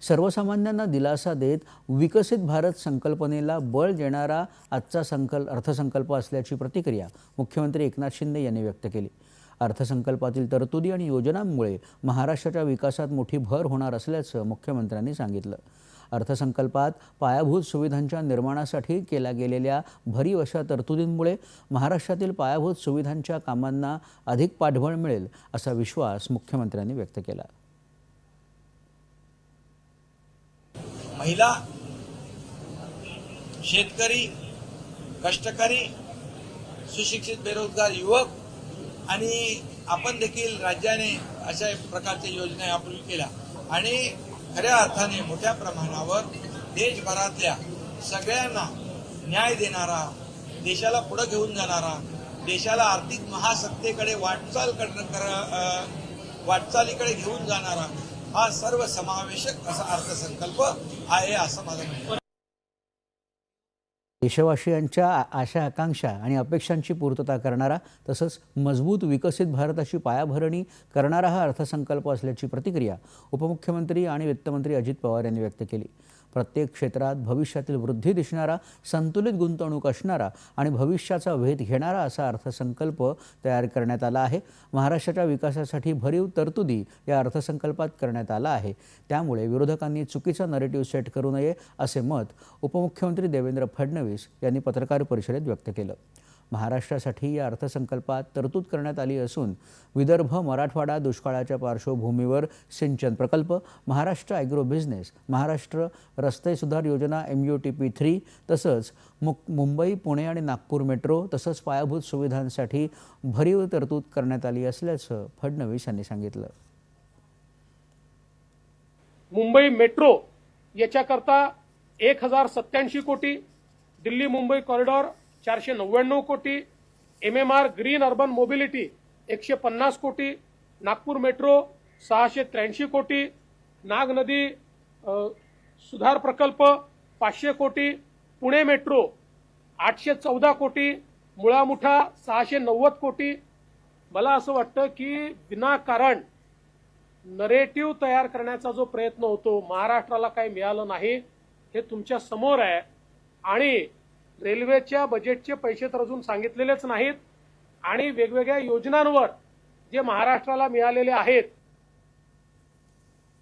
सर्वसामान्यांना दिलासा देत विकसित भारत संकल्पनेला बळ देणारा आजचा संकल्प अर्थसंकल्प असल्याची प्रतिक्रिया मुख्यमंत्री एकनाथ शिंदे यांनी व्यक्त केली. अर्थसंकल्पातील तरतुदी आणि योजनांमुळे महाराष्ट्राच्या विकासात मोठी भर होणार असल्याचं मुख्यमंत्र्यांनी सांगितलं. अर्थसंकल्पात पायाभूत सुविधांच्या निर्माणासाठी केल्या गेलेल्या भरीव अशा तरतुदींमुळे महाराष्ट्रातील पायाभूत सुविधांच्या कामांना अधिक पाठबळ मिळेल असा विश्वास मुख्यमंत्र्यांनी व्यक्त केला. महिला शेतकरी कष्टकरी सुशिक्षित बेरोजगार युवक आणि आपण देखील राज्याने अशा प्रकारच्या योजना यापूर्वी केल्या. आणि खऱ्या अर्थाने मोठ्या प्रमाणावर देशभरातल्या सगळ्यांना न्याय देणारा देशाला पुढे घेऊन जाणारा देशाला आर्थिक महासत्तेकडे वाटचाल कर वाटचालीकडे घेऊन जाणारा हा सर्व समावेशक असा अर्थसंकल्प आहे असं माझं म्हणणं देशवासियांच्या आशा आकांक्षा आणि अपेक्षांची पूर्तता करणारा तसंच मजबूत विकसित भारताची पायाभरणी करणारा हा अर्थसंकल्प असल्याची प्रतिक्रिया उपमुख्यमंत्री आणि वित्तमंत्री अजित पवार यांनी व्यक्त केली. प्रत्येक क्षेत्रात भविष्यातील वृद्धी दिसणारा संतुलित गुंतवणूक असणारा आणि भविष्याचा वेध घेणारा असा अर्थसंकल्प तयार करण्यात आला आहे. महाराष्ट्राच्या विकासासाठी भरीव तरतुदी या अर्थसंकल्पात करण्यात आला आहे. त्यामुळे विरोधकांनी चुकीचा नरेटिव्ह सेट करू नये असे मत उपमुख्यमंत्री देवेंद्र फडणवीस यांनी पत्रकार परिषदेत व्यक्त केलं. महाराष्ट्रासाठी या अर्थसंकल्पात तरतूद करण्यात आली असून विदर्भ मराठवाडा दुष्काळाच्या पार्श्वभूमीवर सिंचन प्रकल्प महाराष्ट्र ॲग्रो बिझनेस महाराष्ट्र रस्ते सुधार योजना M U T P three तसंच मुक मुंबई पुणे आणि नागपूर मेट्रो तसंच पायाभूत सुविधांसाठी भरीव तरतूद करण्यात आली असल्याचं फडणवीस यांनी सांगितलं. मुंबई मेट्रो याच्याकरता एक हजार सत्याऐंशी कोटी दिल्ली मुंबई कॉरिडॉर चारशे नव्याण्णव कोटी M M R green urban mobility एकशे पन्नास कोटी नागपूर मेट्रो सहाशे त्र्याऐंशी कोटी नाग नदी सुधार प्रकल्प पाचशे कोटी पुणे मेट्रो आठशे चौदा कोटी मुळामुठा सहाशे नव्वद कोटी. मला असं वाटतं की विनाकारण नरेटिव्ह तयार करण्याचा जो प्रयत्न होतो महाराष्ट्राला काही मिळालं नाही हे तुमच्यासमोर आहे. आणि रेल्वेच्या बजेटचे पैसे तर अजून सांगितलेलेच नाहीत. आणि वेगवेगळ्या योजनांवर जे महाराष्ट्राला मिळालेले आहेत